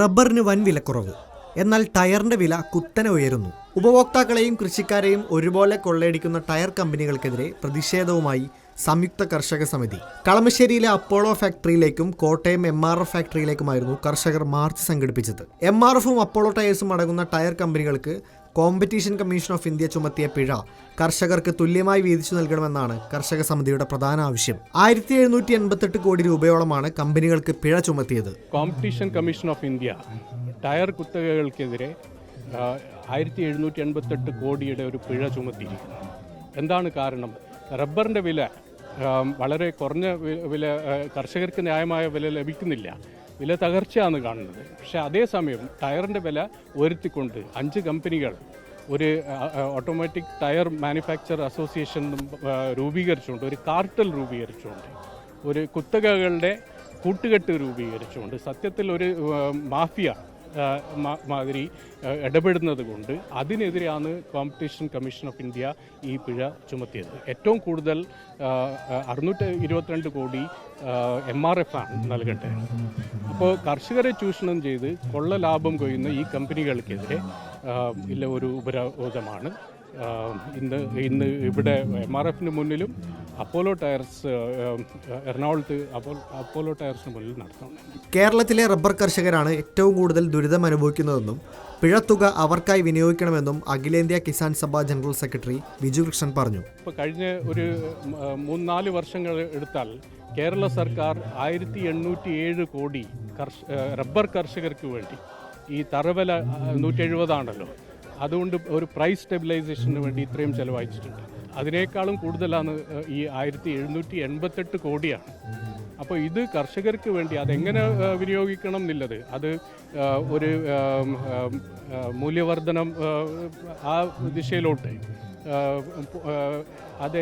റബ്ബറിന് വൻ വിലക്കുറവ്. എന്നാൽ ടയറിന്റെ വില കുത്തനെ ഉയരുന്നു. ഉപഭോക്താക്കളെയും കൃഷിക്കാരെയും ഒരുപോലെ കൊള്ളയടിക്കുന്ന ടയർ കമ്പനികൾക്കെതിരെ പ്രതിഷേധവുമായി സംയുക്ത കർഷക സമിതി. കളമശ്ശേരിയിലെ അപ്പോളോ ഫാക്ടറിയിലേക്കും കോട്ടയം എം ആർ എഫ് ഫാക്ടറിയിലേക്കുമായിരുന്നു കർഷകർ മാർച്ച് സംഘടിപ്പിച്ചത്. എം ആർ എഫും അപ്പോളോ ടയേഴ്സും അടങ്ങുന്ന ടയർ കമ്പനികൾക്ക് കോമ്പറ്റീഷൻ കമ്മീഷൻ ഓഫ് ഇന്ത്യ ചുമത്തിയ പിഴ കർഷകർക്ക് തുല്യമായി വീതിച്ചു നൽകണമെന്നാണ് കർഷക സമിതിയുടെ പ്രധാന ആവശ്യം. ആയിരത്തി എഴുന്നൂറ്റി എൺപത്തെട്ട് കോടി രൂപയോളമാണ് കമ്പനികൾക്ക് പിഴ ചുമത്തിയത്. Competition commission of India tyre കുത്തകകൾക്കെതിരെ ആയിരത്തി എഴുന്നൂറ്റി എൺപത്തെട്ട് കോടിയുടെ ഒരു പിഴ ചുമത്തിയിരിക്കുന്നു. എന്താണ് കാരണം? റബ്ബറിന്റെ വില വളരെ കുറഞ്ഞ വില കർഷകർക്ക് ന്യായമായ വില ലഭിക്കുന്നില്ല. വില തകർച്ചയാണ് കാണുന്നത്. പക്ഷേ അതേസമയം ടയറിന്റെ വില ഉയർത്തിക്കൊണ്ട് അഞ്ച് കമ്പനികൾ ഒരു ഓട്ടോമാറ്റിക് ടയർ മാനുഫാക്ചർ അസോസിയേഷൻ രൂപീകരിച്ചുകൊണ്ട് ഒരു കാർട്ടൽ രൂപീകരിച്ചുകൊണ്ട് ഒരു കുത്തകകളുടെ കൂട്ടുകെട്ട് രൂപീകരിച്ചുകൊണ്ട് സത്യത്തിൽ ഒരു മാഫിയ മാതിരി ഇടപെടുന്നത് കൊണ്ട് അതിനെതിരെയാണ് കോമ്പറ്റീഷൻ കമ്മീഷൻ ഓഫ് ഇന്ത്യ ഈ പിഴ ചുമത്തിയത്. ഏറ്റവും കൂടുതൽ അറുന്നൂറ്റി ഇരുപത്തിരണ്ട് കോടി എം ആർ എഫ് ആണ് നൽകേണ്ടത്. അപ്പോൾ കർഷകരെ ചൂഷണം ചെയ്ത് കൊള്ള ലാഭം കൊയ്യുന്ന ഈ കമ്പനികൾക്കെതിരെ ഇല്ല ഒരു ഉപരോധമാണ്. ഇന്ന് ഇന്ന് ഇവിടെ എം ആർ എഫിന് മുന്നിലും അപ്പോളോ ടയർസ് എറണാകുളത്ത് അപ്പോലോ അപ്പോളോ ടയർസിന് മുന്നിൽ നടത്തുന്നുണ്ട് കേരളത്തിലെ റബ്ബർ കർഷകരാണ് ഏറ്റവും കൂടുതൽ ദുരിതം അനുഭവിക്കുന്നതെന്നും പിഴത്തുക അവർക്കായി വിനിയോഗിക്കണമെന്നും അഖിലേന്ത്യാ കിസാൻ സഭ ജനറൽ സെക്രട്ടറി ബിജു കൃഷ്ണൻ പറഞ്ഞു. ഇപ്പോൾ കഴിഞ്ഞ ഒരു മൂന്നാൽ വർഷങ്ങൾ എടുത്താൽ കേരള സർക്കാർ ആയിരത്തി എണ്ണൂറ്റി ഏഴ് കോടി കർഷ റബ്ബർ കർഷകർക്ക് വേണ്ടി ഈ തറവല നൂറ്റി എഴുപതാണല്ലോ അതുകൊണ്ട് ഒരു പ്രൈസ് സ്റ്റെബിലൈസേഷന് വേണ്ടി ഇത്രയും ചെലവഴിച്ചിട്ടുണ്ട്. അതിനേക്കാളും കൂടുതലാണ് ഈ ആയിരത്തി എഴുന്നൂറ്റി എൺപത്തെട്ട് കോടിയാണ്. അപ്പോൾ ഇത് കർഷകർക്ക് വേണ്ടി അതെങ്ങനെ വിനിയോഗിക്കണം എന്നുള്ളത്? അത് ഒരു മൂല്യവർധനം ആ, ദിശയിലോട്ട്. അത്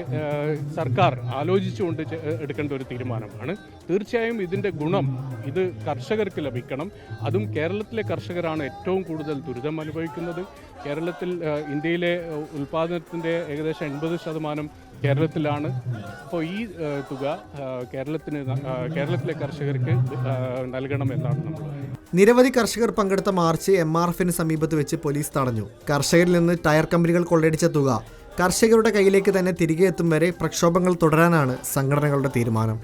സർക്കാർ ആലോചിച്ചുകൊണ്ട് എടുക്കേണ്ട ഒരു തീരുമാനമാണ്. തീർച്ചയായും ഇതിന്റെ ഗുണം ഇത് കർഷകർക്ക് ലഭിക്കണം. അതും കേരളത്തിലെ കർഷകരാണ് ഏറ്റവും കൂടുതൽ ദുരിതം അനുഭവിക്കുന്നത്. കേരളത്തിൽ ഇന്ത്യയിലെ ഉൽപ്പാദനത്തിന്റെ ഏകദേശം എൺപത് ശതമാനം കേരളത്തിലാണ്. അപ്പോൾ ഈ തുക കേരളത്തിന് കേരളത്തിലെ കർഷകർക്ക് നൽകണമെന്നാണ് നമ്മൾ നിരവധി കർഷകർ പങ്കെടുത്ത മാർച്ച് എം ആർ എഫിന് സമീപത്ത് വെച്ച് പോലീസ് തടഞ്ഞു. കർഷകരിൽ നിന്ന് ടയർ കമ്പനികൾ കൊള്ളയടിച്ച തുക. കർഷകരുടെ കയ്യിലേക്ക് തന്നെ തിരികെ എത്തും വരെ പ്രക്ഷോഭങ്ങൾ തുടരാനാണ് സംഘടനകളുടെ തീരുമാനം.